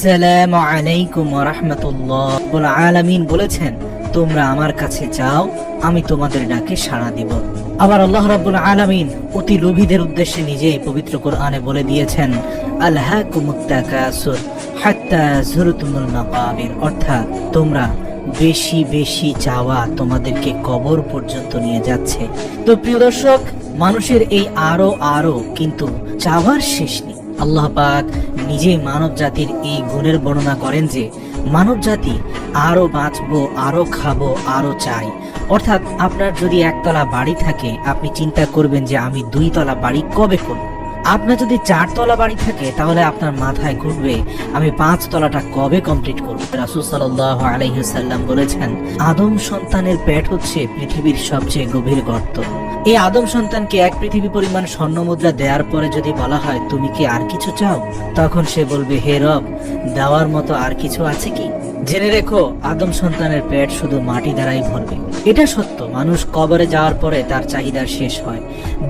আসসালামু আলাইকুম রাহমাতুল্লাহ। আলামিন বলেছেন, তোমরা আমার কাছে যাও, আমি তোমাদের ডাকে সাড়া দিব। আবার আল্লাহ রাব্বুল আলামিন অতি লোভীদের উদ্দেশ্যে নিজেই পবিত্র কোরআনে বলে দিয়েছেন হাত্তা মাকাবির। অর্থাৎ তোমরা বেশি বেশি চাওয়া তোমাদেরকে কবর পর্যন্ত নিয়ে যাচ্ছে। তো প্রিয় দর্শক, মানুষের এই আরও আরও কিন্তু চাওয়ার শেষ নেই। আল্লাহ পাক নিজেই মানব জাতির এই গুণের বর্ণনা করেন যে মানব জাতি আরও বাঁচবো আরও খাব আরও চাই। অর্থাৎ আপনার যদি একতলা বাড়ি থাকে, আপনি চিন্তা করবেন যে আমি দুই তলা বাড়ি কবে করব? আপনার যদি চারতলা বাড়ি থাকে, তাহলে আপনার মাথায় ঘুরবে, আমি পাঁচ তলাটা কবে কমপ্লিট করব? রাসূল সাল্লাল্লাহু আলাইহি সাল্লাম বলেছেন, আদম সন্তানের পেট হচ্ছে পৃথিবীর সবচেয়ে গভীর গর্ত। এই আদম সন্তানকে এক পৃথিবী পরিমাণ স্বর্ণ মুদ্রা দেওয়ার পরে যদি বলা হয়, তুমি কি আর কিছু চাও? তখন সে বলবে, হে রব, দেওয়ার মতো আর কিছু আছে কি? জেনে রেখো, আদম সন্তানের পেট শুধু মাটি দ্বারাই ভরবে। এটা সত্য, মানুষ কবরে যাওয়ার পরে তার চাহিদার শেষ হয়।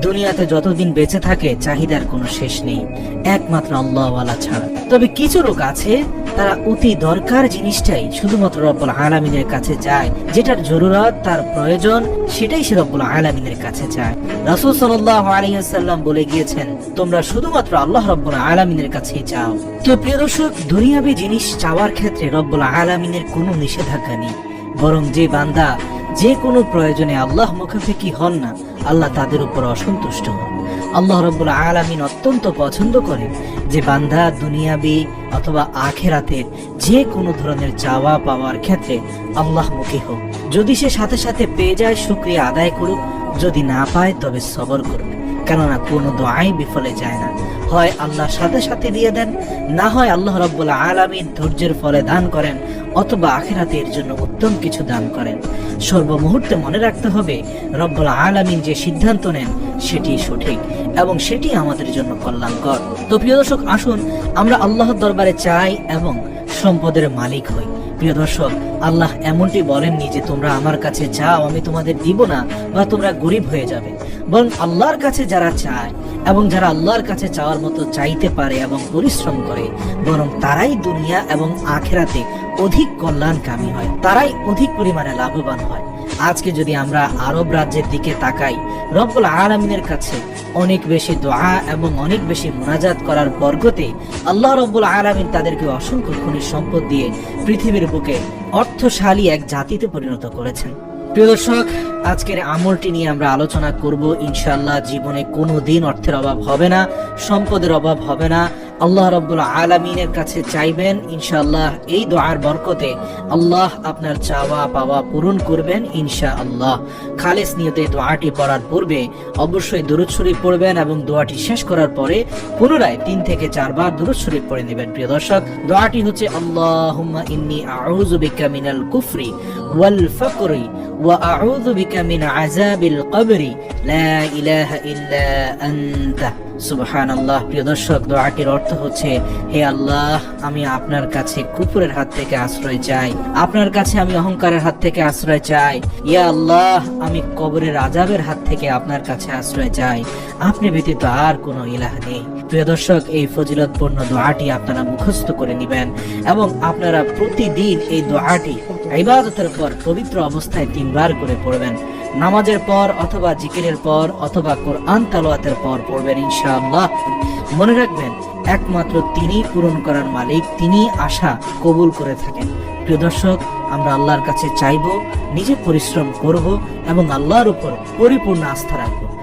দুনিয়াতে যতদিন বেঁচে থাকে, চাহিদার কোনো শেষ নেই। একমাত্র আল্লাহওয়ালা ছাড়া। তবে কিছু লোক আছে, তারা অতি দরকার জিনিসটাই শুধুমাত্র রব্বুল আলামিনের কাছে চায়। যেটার জরুরত, তার প্রয়োজন, সেটাই সে রব্বুল আলামিনের কাছে চায়। রাসূল সাল্লাল্লাহু আলাইহি ওয়াসাল্লাম বলে গিয়েছেন, তোমরা শুধুমাত্র আল্লাহ রব্বুল আলামিনের কাছেই চাও। তো প্রিয় দর্শক, দুনিয়াবী জিনিস চাওয়ার ক্ষেত্রে রব্বুল আলামিনের কোনো নিষেধাজ্ঞা নেই। বরং যে বান্দা যে কোনো প্রয়োজনে আল্লাহ মুখাফেকি হন না, আল্লাহ তাদের উপর অসন্তুষ্ট হন। আল্লাহ রব্বুল আলামিন অত্যন্ত পছন্দ করেন যে বান্ধা দুনিয়াবি অথবা আখেরাতের যে কোনো ধরনের চাওয়া পাওয়ার ক্ষেত্রে আল্লাহ মুখী হোক। যদি সে সাথে সাথে পেয়ে যায়, শুক্রিয়া আদায় করুক। যদি না পায়, তবে সবর করুক। কেননা কোনো দোয়াই বিফলে যায় না। হয় আল্লাহর সাথে সাথে দিয়ে দেন, না হয় আল্লাহ রব্বুল আলামিন ধৈর্যের ফলে দান করেন, অথবা আখেরাতে এর জন্য উত্তম কিছু দান করেন। সর্বমুহূর্তে মনে রাখতে হবে, রব্বুল আলামিন যে সিদ্ধান্ত নেন, সেটি সঠিক এবং সেটি আমাদের জন্য কল্যাণকর। তো প্রিয় দর্শক, আসুন আমরা আল্লাহর দরবারে চাই এবং সম্পদের মালিক হই। প্রিয় দর্শক, আল্লাহ এমনটি বলেননি যে তোমরা আমার কাছে চাও, আমি তোমাদের দিব না বা তোমরা গরিব হয়ে যাবে। বরং আল্লাহর কাছে যারা চায় এবং যারা আল্লাহর কাছে চাওয়ার মতো চাইতে পারে এবং পরিশ্রম করে, বরং তারাই দুনিয়া এবং আখেরাতে অধিক কল্যাণকামী হয়, তারাই অধিক পরিমাণে লাভবান হয়। আজকে যদি আমরা আরব রাজ্যের দিকে তাকাই, রব্বুল আলমিনের কাছে অনেক বেশি দোয়া এবং অনেক বেশি মোনাজাত করার বর্গতে আল্লাহ রব্বুল আলমিন তাদেরকে অসংখ্য খনিজ সম্পদ দিয়ে পৃথিবীর বুকে অর্থশালী এক জাতিতে পরিণত করেছেন। প্রিয় দর্শক, আজকের আমলটি নিয়ে আমরা আলোচনা করব। ইনশাল্লাহ জীবনে কোনো দিন অর্থের অভাব হবে না, সম্পদের অভাব হবে না আল্লাহ রব্বুল আলমিনের কাছে চাইবেন, ইনশাআল্লাহ এই দোয়ার বরকতে আল্লাহ আপনার চাওয়া পাওয়া পূরণ করবেন ইনশা আল্লাহ খালেস নিয়তে দোয়াটি পড়ার পূর্বে অবশ্যই দুরুদ শরীফ পড়বেন এবং দোয়াটি শেষ করার পরে পুনরায় তিন থেকে চারবার দুরুদ শরীফ পড়ে নেবেন। প্রিয় দর্শক, দোয়াটি হচ্ছে আল্লাহ ইন্নি বিকা মিনাল কুফরি ফাকরি ওয়া আউযু বিকা মিন আযাবিল কবরি, লা ইলাহা ইল্লা আনতা। সুবহানাল্লাহ, প্রিয় দর্শক, দোয়াটির অর্থ হচ্ছে, হে আল্লাহ, আমি আপনার কাছে কুকুরের হাত থেকে আশ্রয় চাই। আপনার কাছে আমি অহংকারের হাত থেকে আশ্রয় চাই। ইয়া আল্লাহ, আমি কবরের আজাবের হাত থেকে আপনার কাছে আশ্রয় চাই। আপনি ব্যতীত আর কোনো ইলাহ নেই। প্রিয় দর্শক, এই ফজিলতপূর্ণ দোয়াটি আপনারা মুখস্থ করে নেবেন এবং আপনারা প্রতিদিন এই দোয়াটি ইবাদতের পর পবিত্র অবস্থায় তিনবার করে পড়বেন। নামাজের পর অথবা জিকিরের পর অথবা কোরআন তালোয়াতের পর পড়বেন ইনশাআল্লাহ। মনে রাখবেন, একমাত্র তিনি পূরণ করার মালিক তিনি আশা কবুল করে থাকেন। প্রিয় দর্শক, আমরা আল্লাহর কাছে চাইব, নিজে পরিশ্রম করব এবং আল্লাহর উপর পরিপূর্ণ আস্থা রাখব।